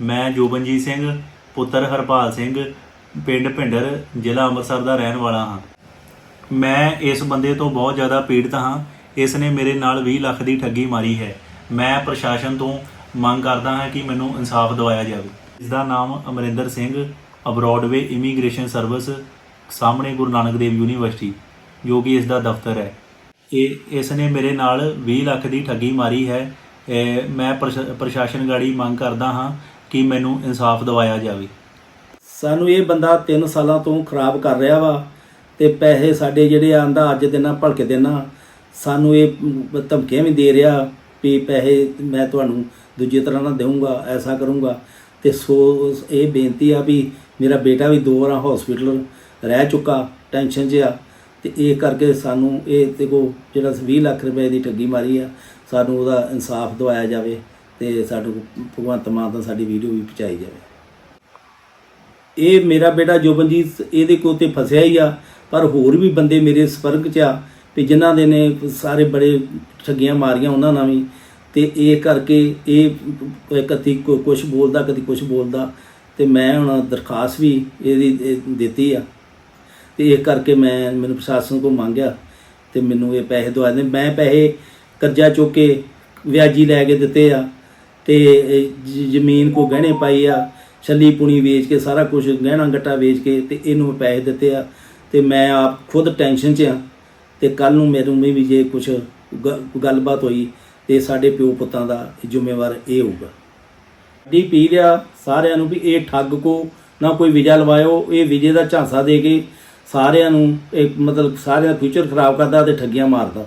ਮੈਂ ਜੋਬਨਜੀਤ ਸਿੰਘ, ਪੁੱਤਰ ਹਰਪਾਲ ਸਿੰਘ, ਪਿੰਡ ਭਿੰਡਰ, ਜ਼ਿਲ੍ਹਾ ਅੰਮ੍ਰਿਤਸਰ ਦਾ ਰਹਿਣ ਵਾਲਾ ਹਾਂ। ਮੈਂ ਇਸ ਬੰਦੇ ਤੋਂ ਬਹੁਤ ਜ਼ਿਆਦਾ ਪੀੜਤ ਹਾਂ। ਇਸ ਨੇ ਮੇਰੇ ਨਾਲ 20 ਲੱਖ ਦੀ ਠੱਗੀ ਮਾਰੀ ਹੈ। ਮੈਂ ਪ੍ਰਸ਼ਾਸਨ ਤੋਂ ਮੰਗ ਕਰਦਾ ਹਾਂ ਕਿ ਮੈਨੂੰ ਇਨਸਾਫ ਦਿਵਾਇਆ ਜਾਵੇ। ਇਸ ਦਾ ਨਾਮ Amarinder Singh abroad way immigration service ਸਾਹਮਣੇ ਗੁਰੂ ਨਾਨਕ ਦੇਵ ਯੂਨੀਵਰਸਿਟੀ, ਜੋ ਕਿ ਇਸ ਦਾ ਦਫ਼ਤਰ ਹੈ। ਇਹ, ਇਸ ਨੇ ਮੇਰੇ ਨਾਲ 20 ਲੱਖ ਦੀ ਠੱਗੀ ਮਾਰੀ ਹੈ। ਮੈਂ ਪ੍ਰਸ਼ਾ- ਪ੍ਰਸ਼ਾਸਨ ਗਾੜੀ ਮੰਗ ਕਰਦਾ ਹਾਂ ਕਿ ਮੈਨੂੰ ਇਨਸਾਫ ਦਿਵਾਇਆ ਜਾਵੇ। ਸਾਨੂੰ ਇਹ ਬੰਦਾ 3 ਸਾਲਾਂ ਤੋਂ ਖਰਾਬ ਕਰ ਰਿਹਾ ਵਾ ਤੇ ਪੈਸੇ ਸਾਡੇ ਜਿਹੜੇ ਆਂਦਾ ਅੱਜ ਦੇਣਾ ਭਲਕੇ ਦੇਣਾ ਸਾਨੂੰ ਇਹ ਧਮਕੀਆਂ ਵੀ ਦੇ ਰਿਹਾ ਵੀ ਪੈਸੇ ਮੈਂ ਤੁਹਾਨੂੰ ਦੂਜੀ ਤਰ੍ਹਾਂ ਨਾਲ ਦੇਵਾਂਗਾ ਐਸਾ ਕਰੂੰਗਾ। ਤੇ ਸੋ ਇਹ ਬੇਨਤੀ ਆ ਵੀ ਮੇਰਾ ਬੇਟਾ ਵੀ ਦੋ ਵਾਰਾਂ ਹਸਪੀਟਲ ਰਹਿ ਚੁੱਕਾ ਟੈਨਸ਼ਨ 'ਚ ਆ। ਤੇ ਇਹ ਕਰਕੇ ਸਾਨੂੰ ਇਹ ਤੇ ਕੋ ਜਿਹੜਾ 20 ਲੱਖ ਰੁਪਏ ਦੀ ਠੱਗੀ ਮਾਰੀ ਆ, ਸਾਨੂੰ ਉਹਦਾ ਇਨਸਾਫ ਦਿਵਾਇਆ ਜਾਵੇ। ਤੇ ਕੋਲ ਭਗਵੰਤ ਮਾਨ ਦਾ ਸਾਡੀ ਵੀਡੀਓ ਵੀ ਪਹੁੰਚਾਈ ਜਾਵੇ। ਇਹ ਮੇਰਾ ਬੇਟਾ ਜੋਬਨਜੀਤ, ਇਹਦੇ ਕੋਲ ਤੇ ਫਸਿਆ ਹੀ ਆ, ਪਰ ਹੋਰ ਵੀ ਬੰਦੇ ਮੇਰੇ ਸੰਪਰਕ 'ਚ ਆ ਵੀ ਜਿਨ੍ਹਾਂ ਦੇ ਨੇ ਸਾਰੇ ਬੜੇ ਠੱਗੀਆਂ ਮਾਰੀਆਂ ਉਹਨਾਂ ਨਾਲ ਵੀ, ਤੇ ਇਹ ਕਰਕੇ ਇਹ ਕਦੀ ਕੁਝ ਬੋਲਦਾ, ਕਦੀ ਕੁਝ ਬੋਲਦਾ, ਤੇ ਮੈਂ ਹੁਣ ਦਰਖਾਸਤ ਵੀ ਇਹਦੀ ਦਿੱਤੀ ਆ। ਤੇ ਇਹ ਕਰਕੇ ਮੈਂ ਮੈਨੂੰ ਪ੍ਰਸ਼ਾਸਨ ਕੋਲ ਮੰਗਿਆ, ਤੇ ਮੈਨੂੰ ਇਹ ਪੈਸੇ ਦਵਾ ਦੇ ਮੈਂ ਪੈਸੇ ਕਰਜ਼ਾ ਚੁੱਕ ਕੇ ਵਿਆਜੀ ਲੈ ਕੇ ਦਿੱਤੇ ਆ ਤੇ ਜ਼ਮੀਨ ਕੋ ਗਹਿਣੇ ਪਾਈ ਆ, ਛੱਲੀ ਪੁਣੀ ਵੇਚ ਕੇ, ਸਾਰਾ ਕੁਝ ਗਹਿਣਾ ਗੱਟਾ ਵੇਚ ਕੇ ਤੇ ਇਹਨੂੰ ਮੈਂ ਪੈਸੇ ਦਿੱਤੇ ਆ। ਤੇ ਮੈਂ ਆਪ ਖੁਦ ਟੈਨਸ਼ਨ 'ਚ ਆ ਤੇ ਕੱਲ ਨੂੰ ਮੈਨੂੰ ਵੀ ਜੇ ਕੁਝ ਗੱਲਬਾਤ ਹੋਈ ਤੇ ਸਾਡੇ ਪਿਓ ਪੁੱਤਾਂ ਦਾ ਜ਼ਿੰਮੇਵਾਰ ਇਹ ਹੋਊਗਾ। ਡੀ ਪੀ ਲਿਆ ਸਾਰਿਆਂ ਨੂੰ ਵੀ ਇਹ ਠੱਗ ਕੋ ਨਾ ਕੋਈ ਵਿਜਾ ਲਵਾਇਓ, ਇਹ ਵਿਜੇ ਦਾ ਝਾਂਸਾ ਦੇ ਕੇ ਸਾਰਿਆਂ ਨੂੰ ਇਹ ਮਤਲਬ ਸਾਰਿਆਂ ਦਾ ਫਿਊਚਰ ਖਰਾਬ ਕਰਦਾ ਤੇ ਠੱਗੀਆਂ ਮਾਰਦਾ।